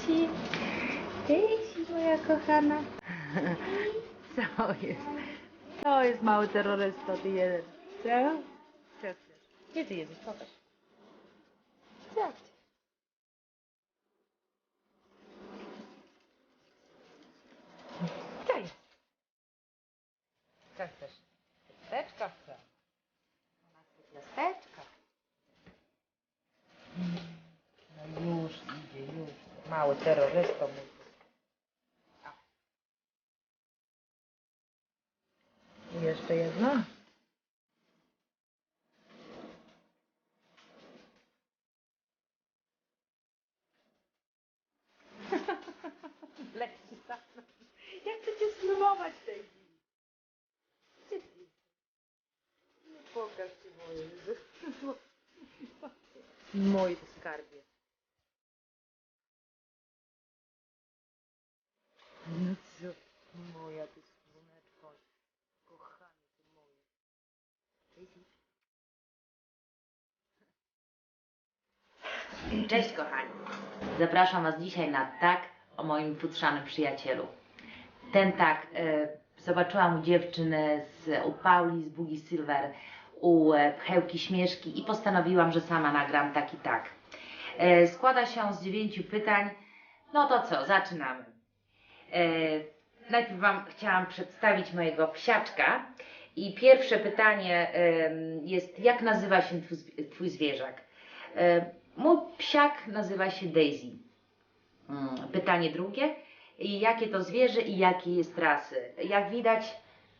Daisy. Daisy, moja kochana. Co jest? To jest mały terrorysta, ty jeden. Co? Co chcesz? Gdzie ty jesteś? Pokaż. Co chcesz? Co jest? Co chcesz? Ciasteczka chcę. Ona chce ciasteczka. No już idzie, już. Mały. A. I jeszcze jedno. Leci sam. Ja chcę cię spróbować tej? No pokaż ci moje. Mój skarbie. No co? Moja ty słoneczko. Kochanie ty moje. Cześć kochani. Zapraszam Was dzisiaj na tak o moim futrzanym przyjacielu. Ten tak e, zobaczyłam u dziewczyn z, u Pauli z Bugi Silver, u e, Pchełki Śmieszki i postanowiłam, że sama nagram taki tak. E, składa się z dziewięciu pytań. No to co, zaczynamy. E, najpierw Wam chciałam przedstawić mojego psiaczka. I pierwsze pytanie jest, jak nazywa się twój, twój zwierzak? E, Mój psiak nazywa się Daisy. Mm, Pytanie drugie. Jakie to zwierzę i jakiej jest rasy? Jak widać,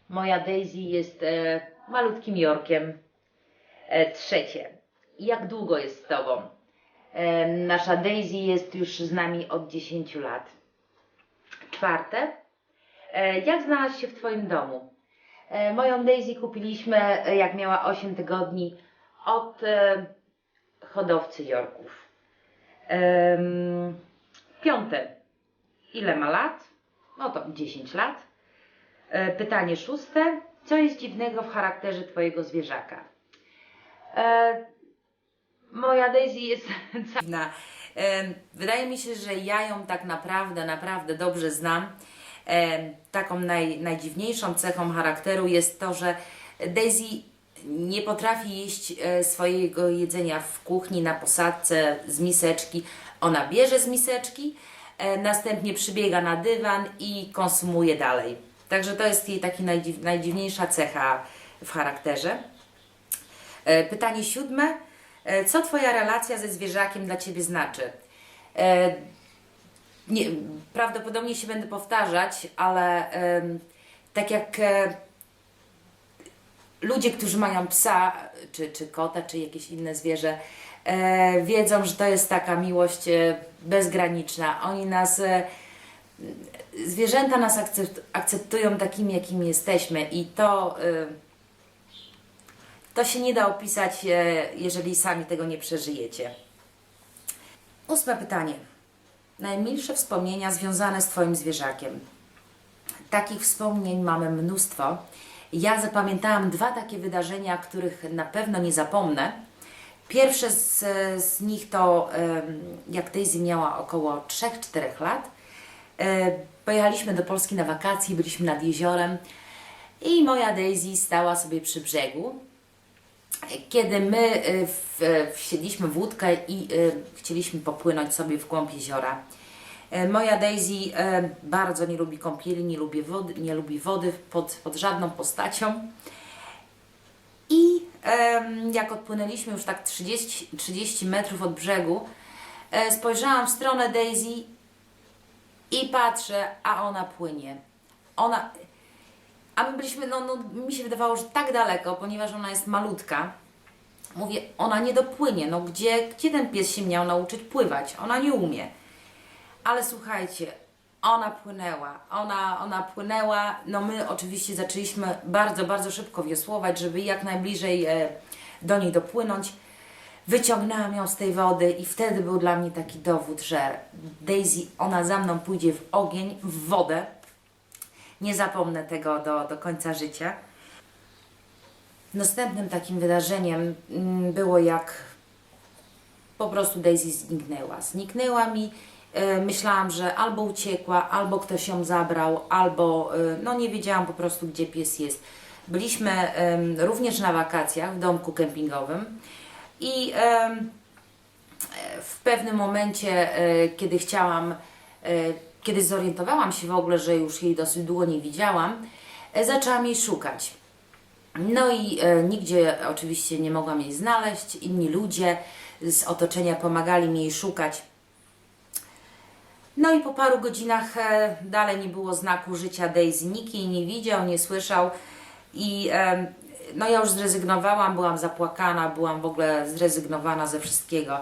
moja Daisy jest e, malutkim Yorkiem. E, trzecie. Jak długo jest z Tobą? E, nasza Daisy jest już z nami od 10 lat. Czwarte. E, jak znalazł się w Twoim domu? E, moją Daisy kupiliśmy, e, jak miała 8 tygodni, od hodowcy Jorków. Piąte. Ile ma lat? No to 10 lat. E, pytanie szóste. Co jest dziwnego w charakterze Twojego zwierzaka? E, moja Daisy jest dziwna. E, wydaje mi się, że ja ją tak naprawdę, naprawdę dobrze znam. E, taką naj, najdziwniejszą cechą charakteru jest to, że Daisy nie potrafi jeść e, swojego jedzenia w kuchni, na posadce, z miseczki. Ona bierze z miseczki, e, następnie przybiega na dywan i konsumuje dalej. Także to jest jej taka najdziw, najdziwniejsza cecha w charakterze. E, Pytanie siódme. Co Twoja relacja ze zwierzakiem dla Ciebie znaczy? Nie, prawdopodobnie się będę powtarzać, ale tak jak ludzie, którzy mają psa, czy, czy kota, czy jakieś inne zwierzę, e, wiedzą, że to jest taka miłość e, bezgraniczna. Oni nas, e, zwierzęta nas akcept, akceptują takimi, jakimi jesteśmy i to, e, to się nie da opisać, e, jeżeli sami tego nie przeżyjecie. Ósme pytanie. Najmilsze wspomnienia związane z Twoim zwierzakiem. Takich wspomnień mamy mnóstwo. Ja zapamiętałam dwa takie wydarzenia, których na pewno nie zapomnę. Pierwsze z, z nich to, jak Daisy miała około 3-4 lat. E, Pojechaliśmy do Polski na wakacje, byliśmy nad jeziorem i moja Daisy stała sobie przy brzegu. Kiedy my e, e, wsiedliśmy w łódkę i chcieliśmy popłynąć sobie w głąb jeziora. E, Moja Daisy e, bardzo nie lubi kąpieli, nie lubi wody, nie lubi wody pod, pod żadną postacią. I jak odpłynęliśmy już tak 30, 30 metrów od brzegu, e, spojrzałam w stronę Daisy i patrzę, a ona płynie. Ona. A my byliśmy, no, no mi się wydawało, że tak daleko, ponieważ ona jest malutka. Mówię, ona nie dopłynie. No gdzie, gdzie ten pies się miał nauczyć pływać? Ona nie umie. Ale słuchajcie, ona płynęła, ona, ona płynęła. No my oczywiście zaczęliśmy bardzo, bardzo szybko wiosłować, żeby jak najbliżej e, do niej dopłynąć. Wyciągnęłam ją z tej wody i wtedy był dla mnie taki dowód, że Daisy, ona za mną pójdzie w ogień, w wodę. Nie zapomnę tego do, do końca życia. Następnym takim wydarzeniem mm, było jak po prostu Daisy zniknęła. Zniknęła mi Myślałam, że albo uciekła, albo ktoś ją zabrał, albo e, no nie wiedziałam po prostu, gdzie pies jest. Byliśmy również na wakacjach w domku kempingowym i w pewnym momencie, e, kiedy chciałam, e, kiedy zorientowałam się w ogóle, że już jej dosyć długo nie widziałam, e, zaczęłam jej szukać. No i e, nigdzie oczywiście nie mogłam jej znaleźć. Inni ludzie z otoczenia pomagali mi jej szukać. No i po paru godzinach e, dalej nie było znaku życia Daisy. Nikt jej nie widział, nie słyszał i em, no ja już zrezygnowałam, byłam zapłakana, byłam w ogóle zrezygnowana ze wszystkiego.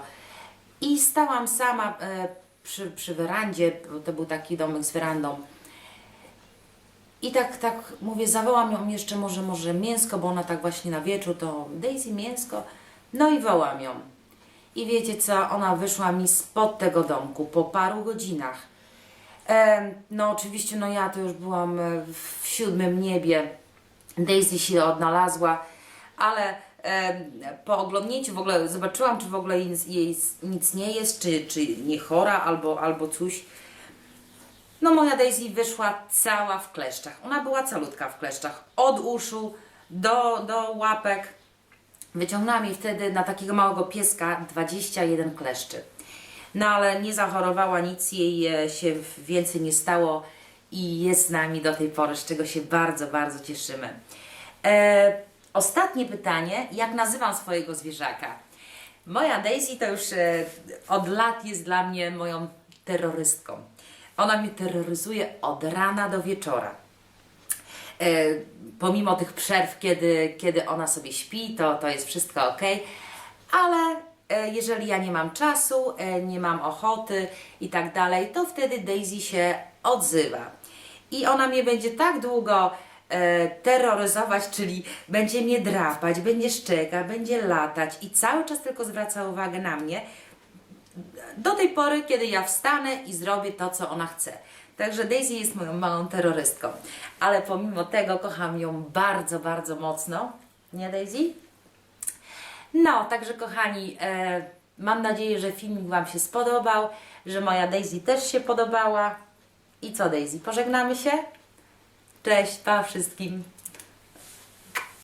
I stałam sama e, przy, przy werandzie, bo to był taki domek z werandą. I tak, tak mówię, zawołam ją jeszcze może, może mięsko, bo ona tak właśnie na wieczór to Daisy mięsko. No i wołam ją. I wiecie co, ona wyszła mi spod tego domku po paru godzinach. E, no oczywiście, no ja to już byłam e, w siódmym niebie. Daisy się odnalazła, ale e, po oglądnięciu w ogóle zobaczyłam, czy w ogóle jej, nic nie jest, czy, czy nie chora albo, albo coś. No moja Daisy wyszła cała w kleszczach. Ona była calutka w kleszczach. Od uszu do, do łapek. Wyciągnęłam jej wtedy na takiego małego pieska 21 kleszczy. No ale nie zachorowała, nic jej e, się więcej nie stało i jest z nami do tej pory, z czego się bardzo, bardzo cieszymy. E, ostatnie pytanie, jak nazywam swojego zwierzaka? Moja Daisy to już e, od lat jest dla mnie moją terrorystką. Ona mnie terroryzuje od rana do wieczora. E, pomimo tych przerw, kiedy, kiedy ona sobie śpi, to, to jest wszystko ok, ale e, jeżeli ja nie mam czasu, e, nie mam ochoty i tak dalej, to wtedy Daisy się odzywa. I ona mnie będzie tak długo terroryzować, czyli będzie mnie drapać, będzie szczekać, będzie latać i cały czas tylko zwraca uwagę na mnie, do tej pory, kiedy ja wstanę i zrobię to, co ona chce. Także Daisy jest moją małą terrorystką, ale pomimo tego kocham ją bardzo, bardzo mocno. Nie, Daisy? No, także kochani, e, mam nadzieję, że filmik Wam się spodobał, że moja Daisy też się podobała. I co, Daisy, pożegnamy się? Cześć, pa wszystkim.